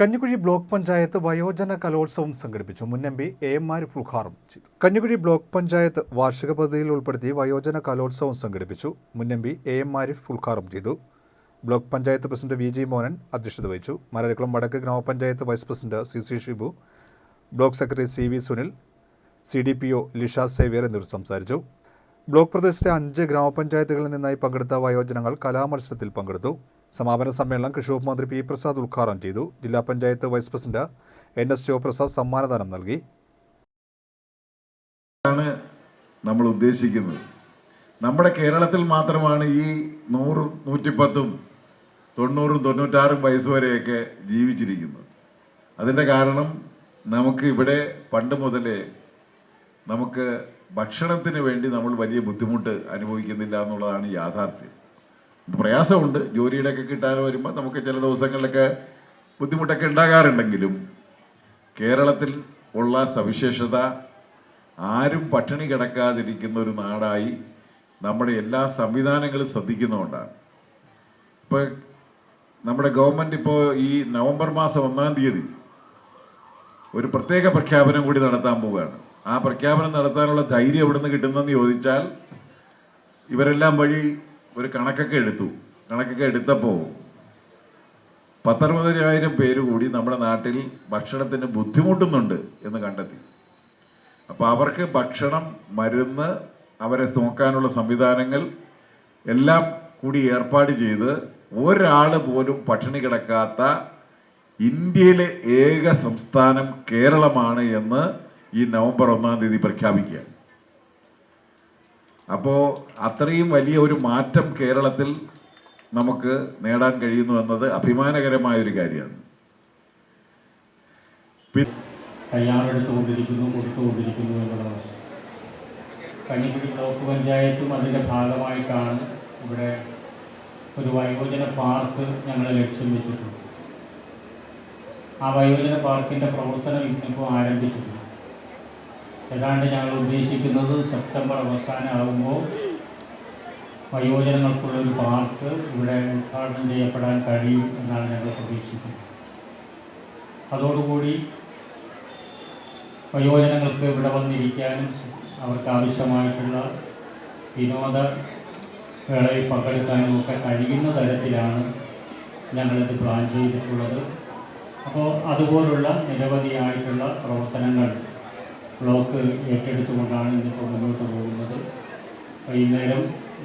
Kanjikuzhi block panchayat വയോജന കലോത്സവം സംഘടിപ്പിച്ചു. മുൻ M P A M R ചെയ്തു. കഞ്ഞിക്കുഴി ബ്ലോക്ക് പഞ്ചായത്ത് വാർഷിക പദ്ധതിയിൽ ഉൾപ്പെടുത്തി വയോജന കലോത്സവം സംഘടിപ്പിച്ചു. മുൻ M P A M Arif ഫുൽഖാറും ചെയ്തു. Block panchayat president V G Mohanan അധ്യക്ഷത വഹിച്ചു. മരക്കുളം വടക്ക് ഗ്രാമപഞ്ചായത്ത് vice president C C Shibu block secretary C V Sunil C D P O Lisha Xavier എന്നിവർ സംസാരിച്ചു. ബ്ലോക്ക് പ്രദേശത്തെ അഞ്ച് ഗ്രാമപഞ്ചായത്തുകളിൽ നിന്നായി പങ്കെടുത്ത വയോജനങ്ങൾ കലാമത്സരത്തിൽ പങ്കെടുത്തു. സമാപന സമ്മേളനം കൃഷി വകുപ്പ് മന്ത്രി പി പ്രസാദ് ഉദ്ഘാടനം ചെയ്തു. ജില്ലാ panchayat vice president N S Sivaprasad സമ്മാനദാനം നൽകി. ആണ് നമ്മൾ ഉദ്ദേശിക്കുന്നത്. നമ്മുടെ കേരളത്തിൽ മാത്രമാണ് ഈ നൂറും നൂറ്റിപ്പത്തും തൊണ്ണൂറും തൊണ്ണൂറ്റാറും വയസ്സ് വരെയൊക്കെ ജീവിച്ചിരിക്കുന്നത്. അതിന്റെ കാരണം നമുക്ക് ഇവിടെ പണ്ട് മുതലേ നമുക്ക് ഭക്ഷണത്തിന് വേണ്ടി നമ്മൾ വലിയ ബുദ്ധിമുട്ട് അനുഭവിക്കുന്നില്ല എന്നുള്ളതാണ് യാഥാർത്ഥ്യം. പ്രയാസമുണ്ട് ജോലിയുടെയൊക്കെ കിട്ടാൻ വരുമ്പോൾ നമുക്ക് ചില ദിവസങ്ങളിലൊക്കെ ബുദ്ധിമുട്ടൊക്കെ ഉണ്ടാകാറുണ്ടെങ്കിലും കേരളത്തിൽ ഉള്ള സവിശേഷത ആരും പട്ടിണി കിടക്കാതിരിക്കുന്ന ഒരു നാടായി നമ്മുടെ എല്ലാ സംവിധാനങ്ങളും ശ്രദ്ധിക്കുന്നതുകൊണ്ടാണ്. ഇപ്പോൾ നമ്മുടെ ഗവൺമെന്റ് ഇപ്പോൾ ഈ നവംബർ മാസം ഒന്നാം തീയതി ഒരു പ്രത്യേക പ്രഖ്യാപനം കൂടി നടത്താൻ പോവുകയാണ്. ആ പ്രഖ്യാപനം നടത്താനുള്ള ധൈര്യം എവിടെ നിന്ന് കിട്ടുന്നതെന്ന് ചോദിച്ചാൽ ഇവരെല്ലാം വഴി ഒരു കണക്കൊക്കെ എടുത്തു. കണക്കൊക്കെ എടുത്തപ്പോൾ പത്തറുപതിനായിരം പേര് കൂടി നമ്മുടെ നാട്ടിൽ ഭക്ഷണത്തിന് ബുദ്ധിമുട്ടുന്നുണ്ട് എന്ന് കണ്ടെത്തി. അപ്പോൾ അവർക്ക് ഭക്ഷണം മരുന്ന് അവരെ നോക്കാനുള്ള സംവിധാനങ്ങൾ എല്ലാം കൂടി ഏർപ്പാട് ചെയ്ത് ഒരാൾ പോലും പട്ടിണി കിടക്കാത്ത ഇന്ത്യയിലെ ഏക സംസ്ഥാനം കേരളമാണ് എന്ന് ഈ നവംബർ ഒന്നാം തീയതി പ്രഖ്യാപിക്കുക അപ്പോൾ അത്രയും വലിയ ഒരു മാറ്റം കേരളത്തിൽ നമുക്ക് നേടാൻ കഴിയുന്നു എന്നത് അഭിമാനകരമായ ഒരു കാര്യമാണ്. പിന്നെ തയ്യാറെടുത്തുകൊണ്ടിരിക്കുന്നു കൊടുത്തുകൊണ്ടിരിക്കുന്നു എന്നുള്ളതാണ് കഞ്ഞിക്കുഴി ബ്ലോക്ക് പഞ്ചായത്തും അതിന്റെ ഭാഗമായിട്ടാണ് ഇവിടെ ഒരു വയോജന പാർക്ക് ഞങ്ങൾ ലക്ഷ്യം വെച്ചിട്ടുണ്ട് ആ വയോജന പാർക്കിന്റെ പ്രവർത്തനം ഇപ്പോൾ ആരംഭിച്ചിട്ടുണ്ട് ഏതാണ്ട് ഞങ്ങൾ ഉദ്ദേശിക്കുന്നത് സെപ്റ്റംബർ അവസാനമാകുമ്പോൾ വയോജനങ്ങൾക്കുള്ള ഒരു പാർക്ക് ഇവിടെ ഉദ്ഘാടനം ചെയ്യപ്പെടാൻ കഴിയും എന്നാണ് ഞങ്ങൾ പ്രതീക്ഷിക്കുന്നത്. അതോടുകൂടി വയോജനങ്ങൾക്ക് ഇവിടെ വന്നിരിക്കാനും അവർക്ക് ആവശ്യമായിട്ടുള്ള വിനോദ വേളയിൽ പങ്കെടുക്കാനും ഒക്കെ കഴിയുന്ന തരത്തിലാണ് ഞങ്ങളിത് പ്ലാൻ ചെയ്തിട്ടുള്ളത്. അപ്പോൾ അതുപോലുള്ള നിരവധിയായിട്ടുള്ള പ്രവർത്തനങ്ങൾ ബ്ലോക്ക് ഏറ്റെടുത്തുകൊണ്ടാണ് ഇന്നിപ്പോൾ മുന്നോട്ട് പോകുന്നത്. വൈകുന്നേരം